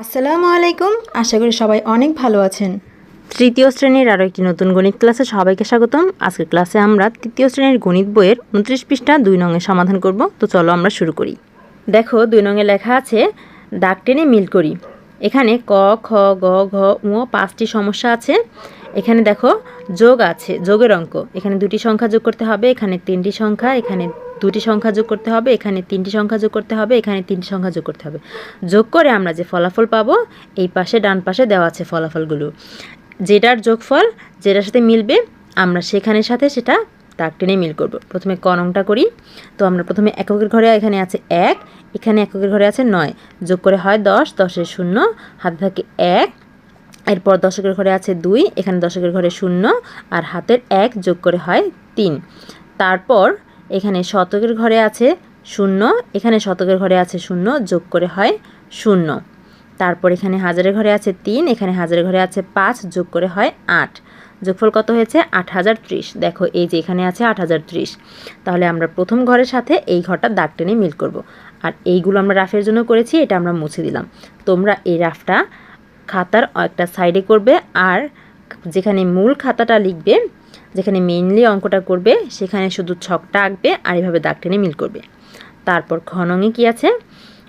আসসালামু আলাইকুম। আশা করি সবাই অনেক ভালো আছেন। তৃতীয় শ্রেণির আরও একটি নতুন গণিত ক্লাসে সবাইকে স্বাগতম। আজকের ক্লাসে আমরা তৃতীয় শ্রেণির গণিত বইয়ের উনত্রিশ পৃষ্ঠা দুই নঙের সমাধান করব। তো চলো আমরা শুরু করি। দেখো দুই নঙে লেখা আছে, ডাক টেনে মিল করি। এখানে ক, খ, গ, ঘ উ পাঁচটি সমস্যা আছে। এখানে দেখো, যোগ আছে, যোগের অঙ্ক। এখানে দুটি সংখ্যা যোগ করতে হবে, এখানে তিনটি সংখ্যা, এখানে দুটি সংখ্যা যোগ করতে হবে, এখানে তিনটি সংখ্যা যোগ করতে হবে, এখানে তিনটি সংখ্যা যোগ করতে হবে। যোগ করে আমরা যে ফলাফল পাবো, এই পাশে, ডান পাশে দেওয়া আছে ফলাফলগুলো। যেটার যোগফল, যেটার সাথে মিলবে, আমরা সেখানের সাথে সেটা দাগ টেনে মিল করব। প্রথমে ক নংটা করি। তো আমরা প্রথমে এককের ঘরে এখানে আছে এক, এখানে এককের ঘরে আছে নয়। যোগ করে হয় দশ, দশের শূন্য, হাতে থাকে এক, এরপর দশকের ঘরে আছে দুই, এখানে দশকের ঘরে শূন্য, আর হাতের এক যোগ করে হয় তিন। তারপর এখানে শতকের ঘরে আছে শূন্য, এখানে শতকের ঘরে আছে শূন্য, যোগ করে হয় শূন্য। তারপর এখানে হাজারের ঘরে আছে তিন, এখানে হাজারের ঘরে আছে পাঁচ, যোগ করে হয় আট। যোগফল কত হয়েছে? আট হাজার ত্রিশ। দেখো, এই যে এখানে আছে আট হাজার ত্রিশ। তাহলে আমরা প্রথম ঘরের সাথে এই ঘরটা দাগ টেনে মিল করব। আর এইগুলো আমরা রাফের জন্য করেছি, এটা আমরা মুছে দিলাম। তোমরা এই রাফটা খাতার একটা সাইডে করবে, আর যেখানে মূল খাতাটা লিখবে, যেখানে মেইনলি অঙ্কটা করবে, সেখানে শুধু ছকটা আঁকবে আর এভাবে দাগ টেনে মিল করবে। তারপর খনঙে কি আছে?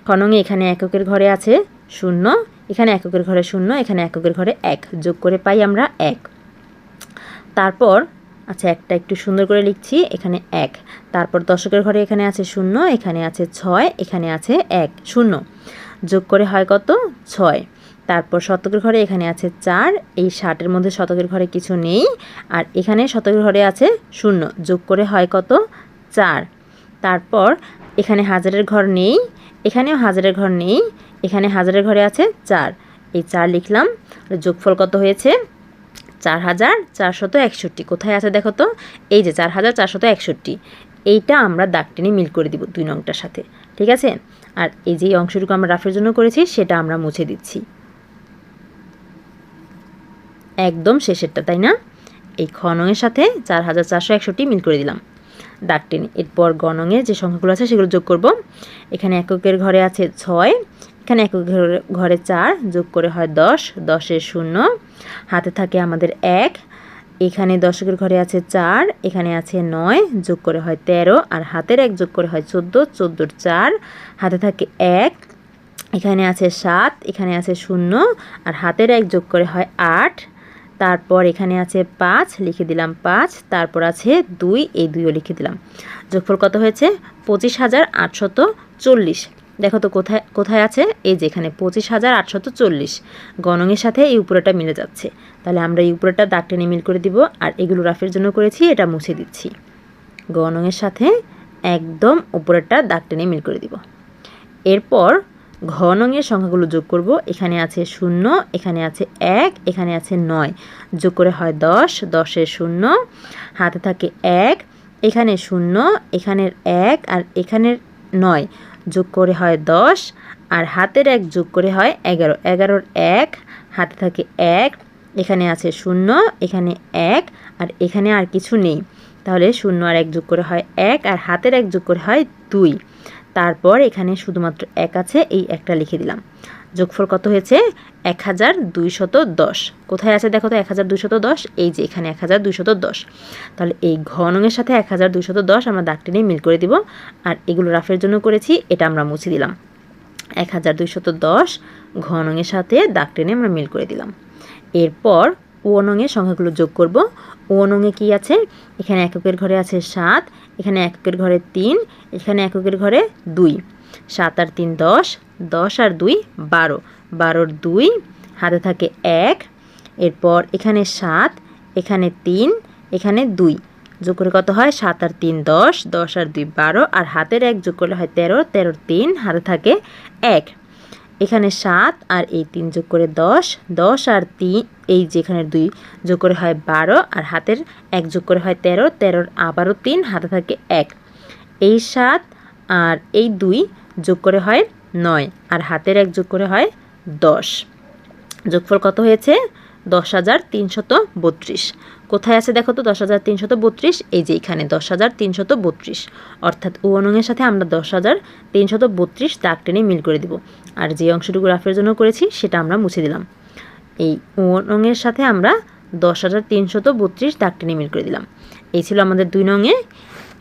খনঙে এখানে এককের ঘরে আছে শূন্য, এখানে এককের ঘরে শূন্য, এখানে এককের ঘরে এক। যোগ করে পাই আমরা এক। তারপর আচ্ছা একটা একটু সুন্দর করে লিখছি, এখানে এক। তারপর দশকের ঘরে এখানে আছে শূন্য, এখানে আছে ছয়, এখানে আছে এক। শূন্য। যোগ করে হয় কত? ছয়। তারপর শতকের ঘরে এখানে আছে চার, এই ষাটের মধ্যে শতকের ঘরে কিছু নেই, আর এখানে শতকের ঘরে আছে শূন্য। যোগ করে হয় কত? চার। তারপর এখানে হাজারের ঘর নেই, এখানেও হাজারের ঘর নেই, এখানে হাজারের ঘরে আছে চার। এই চার লিখলাম যোগফল কত হয়েছে? চার হাজার চারশত একষট্টি। কোথায় আছে দেখো তো? এই যে চার হাজার চারশত একষট্টি। এইটা আমরা দাগ টেনে মিল করে দিব দুই নংটার সাথে। ঠিক আছে? আর এই যে অংশটুকু আমরা রাফের জন্য করেছি, সেটা আমরা মুছে দিচ্ছি। একদম শেষেরটা, তাই না? এই খনঙের সাথে চার হাজার চারশো একষট্টি মিল করে দিলাম। দাগ টেনে। এরপর গণঙের যে সংখ্যাগুলো আছে, সেগুলো যোগ করব। এখানে এককের ঘরে আছে ছয়, এখানে এককের ঘরে চার, যোগ করে হয় দশ, দশের শূন্য হাতে থাকে আমাদের এক, এখানে দশকের ঘরে আছে চার, এখানে আছে নয়, যোগ করে হয় তেরো, আর হাতের এক যোগ করে হয় চোদ্দ, চোদ্দোর চার, হাতে থাকে এক, এখানে আছে সাত, এখানে আছে শূন্য, আর হাতের এক যোগ করে হয় আট, তারপর এখানে আছে পাঁচ, লিখে দিলাম পাঁচ, তারপর আছে দুই, এই দুইও লিখে দিলাম। যোগফল কত হয়েছে? পঁচিশ হাজার আটশত চল্লিশ। দেখো তো কোথায় কোথায় আছে? এই যে এখানে পঁচিশ হাজার আটশত চল্লিশ। গণঙের সাথে এই উপরেটা মিলে যাচ্ছে। তাহলে আমরা এই উপরেটা দাগ টেনে মিল করে দিব আর এগুলো রাফের জন্য করেছি, এটা মুছে দিচ্ছি। গণঙের সাথে একদম উপরেরটা দাগ টেনে মিল করে দিব। এরপর ঘনঙের সংখ্যাগুলো যোগ করব। এখানে আছে শূন্য, এখানে আছে এক, এখানে আছে নয়। যোগ করে হয় দশ দশের শূন্য, হাতে থাকে এক, এখানে শূন্য, এখানের এক আর এখানের নয়। যোগ করে হয় দশ, আর হাতের এক যোগ করে হয় এগারো। এগারোর এক, হাতে থাকে এক, এখানে আছে শূন্য, এখানে এক, আর এখানে আর কিছু নেই। তাহলে শূন্য আর এক যোগ করে হয় এক, আর হাতের এক যোগ করে হয় দুই। তারপর এখানে শুধুমাত্র এক আছে, এই একটা লিখে দিলাম। যোগফল কত হয়েছে? এক হাজার দুইশত দশ। কোথায় আছে দেখো তো? এক হাজার দুইশত দশ। এই যে এখানে এক হাজার দুইশত দশ। তাহলে এই ঘনঙের সাথে এক হাজার দুইশত দশ আমরা দাগটি নিয়ে মিল করে দিব। আর এগুলো রাফের জন্য করেছি, এটা আমরা মুছে দিলাম। এক হাজার দুইশত দশ ঘনঙের সাথে দাগ টেনে আমরা মিল করে দিলাম। এরপর ওনঙের সংখ্যাগুলো যোগ করব। ওনঙে কি আছে? এখানে এককের ঘরে আছে সাত, এখানে এককের ঘরে তিন, এখানে এককের ঘরে দুই। সাত আর তিন দশ দশ আর দুই বারো। বারোর দুই, হাতে থাকে এক। এরপর এখানে সাত, এখানে তিন, এখানে দুই। যোগ করে কত হয়? সাত আর তিন, দশ দশ আর দুই, বারো। আর হাতের এক যোগ করলে হয় তেরো, তেরোর তিন, হাতে থাকে এক। এখানে সাত আর এই তিন যোগ করে দশ দশ আর তিন, এই যেখানে দুই যোগ করে হয় বারো। আর হাতের এক যোগ করে হয় তেরো, তেরোর আবারও তিন, হাতে থাকে এক। এই সাত আর এই দুই যোগ করে হয় নয়, আর হাতের এক যোগ করে হয় দশ। যোগফল কত হয়েছে? দশ হাজার তিনশত বত্রিশ। কোথায় আছে দেখো তো? দশ হাজার তিনশত বত্রিশ, এই যে এখানে দশ হাজার তিনশত বত্রিশ। অর্থাৎ ও অনংয়ের সাথে আমরা দশ হাজার তিনশত বত্রিশ দাগ টেনে মিল করে দিব। আর যে অংশটুকু রাফের জন্য করেছি, সেটা আমরা মুছে দিলাম। এই ও অনংয়ের সাথে আমরা দশ হাজার তিনশত বত্রিশ দাগ টেনে মিল করে দিলাম। এই ছিল আমাদের দুই নংয়ে